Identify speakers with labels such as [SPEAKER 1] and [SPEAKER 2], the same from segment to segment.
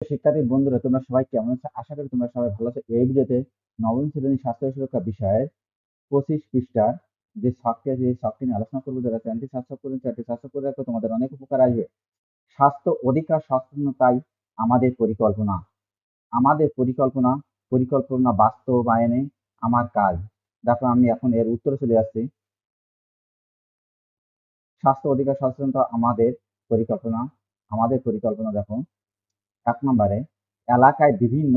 [SPEAKER 1] শিক্ষার্থী, বন্ধুরা, তোমরা সবাই কেমন আছো? আশা করি তোমরা সবাই ভালো আছো। এই ভিডিওতে নবম শ্রেণি স্বাস্থ্য সুরক্ষা বিষয়ের পঁচিশ পৃষ্ঠার যে শখকে যে শখটি নিয়ে আলোচনা করব, যারা চ্যানেলটি সাবস্ক্রাইব করবেন চ্যানেলটি সাবস্ক্রাইব করে রাখো, তোমাদের অনেক উপকার আসবে। স্বাস্থ্য অধিকার, সচেতনতাই আমাদের পরিকল্পনা। আমাদের পরিকল্পনা পরিকল্পনা বাস্তবায়নে আমার কাজ। দেখো, আমি এখন এর উত্তরে চলে আসছি। স্বাস্থ্য অধিকার, সচেতনতা আমাদের পরিকল্পনা। আমাদের পরিকল্পনা, দেখো। এক নম্বরে এলাকায় বিভিন্ন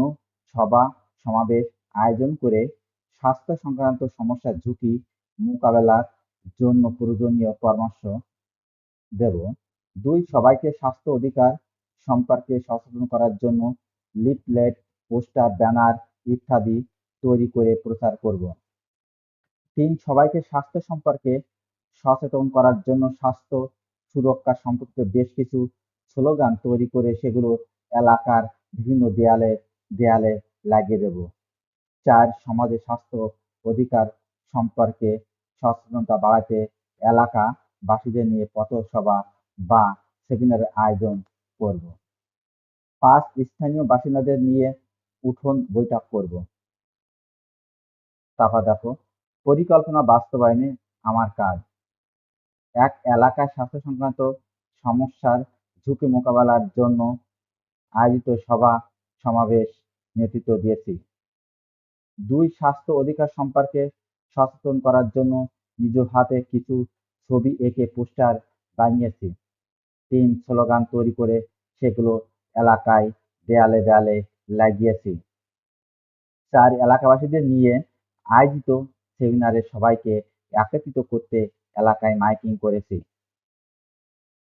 [SPEAKER 1] সভা, সমাবেশ, আয়োজন করে স্বাস্থ্য সংক্রান্ত সমস্যার ঝুঁকি মোকাবেলার জন্য প্রয়োজনীয় পরামর্শ দেব। দুই, সবাইকে স্বাস্থ্য অধিকার সম্পর্কে সচেতন করার জন্য লিফলেট, পোস্টার, ব্যানার ইত্যাদি তৈরি করে প্রচার করব। তিন, সবাইকে স্বাস্থ্য সম্পর্কে সচেতন করার জন্য স্বাস্থ্য সুরক্ষা সম্পর্কে বেশ কিছু স্লোগান তৈরি করে সেগুলো এলাকার বিভিন্ন দেয়ালে দেয়ালে লাগিয়ে দেব। চার সমাজে স্বাস্থ্য অধিকার সম্পর্কে সচেতনতা বাড়াতে এলাকাবাসীদের নিয়ে পথসভা বা সেমিনারের আয়োজন করব। পাঁচ স্থানীয় বাসিন্দাদের নিয়ে উঠোন বৈঠক করব। তারপর দেখো, পরিকল্পনা বাস্তবায়নে আমার কাজ। এক এলাকার স্বাস্থ্য সংক্রান্ত সমস্যার ঝুঁকি মোকাবেলার জন্য আয়োজিত সভা, সমাবেশ নেতৃত্ব দিয়েছি। দুই স্বাস্থ্য অধিকার সম্পর্কে সচেতন করার জন্য নিজ হাতে কিছু ছবি এঁকে পোস্টার বানিয়েছি। তিন স্লোগান তৈরি করে সেগুলো এলাকায় দেয়ালে দেয়ালে লাগিয়েছি। চার এলাকাবাসীদের নিয়ে আয়োজিত সেমিনারে সবাইকে একত্রিত করতে এলাকায় মাইকিং করেছি।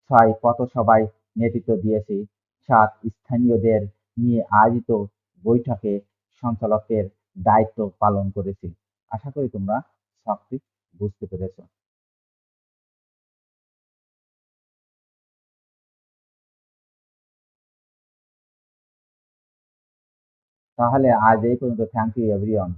[SPEAKER 1] ছয় পথসভায় নেতৃত্ব দিয়েছি সাত স্থানীয়দের নিয়ে আয়োজিত বৈঠকে সঞ্চালকের দায়িত্ব পালন করেছি। আশা করি তোমরা সবটি বুঝতে পেরেছ। তাহলে আজ এই পর্যন্ত। Thank you everyone